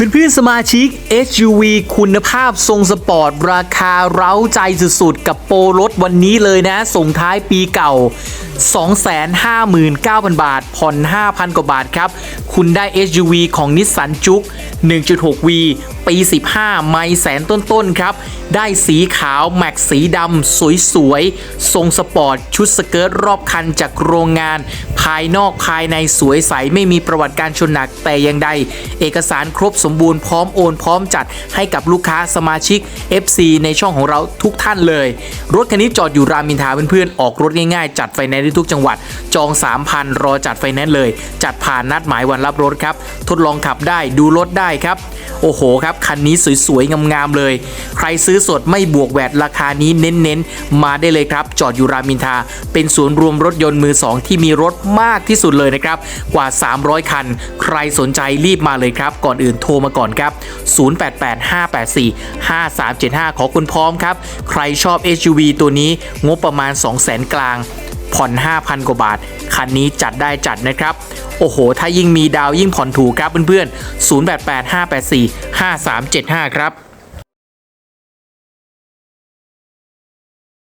เพื่อนๆสมาชิก SUV คุณภาพทรงสปอร์ต ราคาเร้าใจสุดๆ กับโปรรถวันนี้เลยนะ ส่งท้ายปีเก่า 259,000 บาท ผ่อน 5,000 กว่าบาทครับ คุณได้ SUV ของนิสสันจุก 1.6V ปี 15 ไม่แสนต้นๆ ครับ ได้สีขาวแม็กสีดำสวยๆ ทรงสปอร์ต ชุดสเกิร์ตรอบคันจากโรงงาน ภายนอกภายในสวยใสไม่มีประวัติการชนหนักแต่อย่างใด เอกสารครบสมบูรณ์พร้อมโอนพร้อมจัดให้กับลูกค้าสมาชิก FC ในช่องของเราทุกท่านเลย รถคันนี้จอดอยู่รามอินทราเพื่อนๆออกรถง่ายๆ จัดไฟแนนซ์ได้ทุกจังหวัด จอง 3,000 รอจัดไฟแนนซ์เลย จัดผ่านนัดหมายวันรับรถครับ ทดลองขับได้ดูรถได้ครับ โอ้โหครับ คันนี้สวยๆ งามๆเลย ใครซื้อสดไม่บวกแวดราคานี้เน้นๆ มาได้เลยครับ จอดอยู่รามอินทราเป็นศูนย์รวมรถยนต์มือ2ที่มีรถมากที่สุดเลยนะครับ กว่า 300 คัน ใครสนใจรีบมาเลยครับ ก่อนอื่นโทรมาก่อนครับ 0885845375 ขอคุณพร้อมครับ ใครชอบ SUV ตัวนี้งบประมาณ 200,000 กลาง ผ่อน 5,000 กว่าบาท คันนี้จัดได้จัดนะครับโอ้โห ถ้ายิ่งมีดาวยิ่งผ่อนถูกครับเพื่อนๆ0885845375 ครับ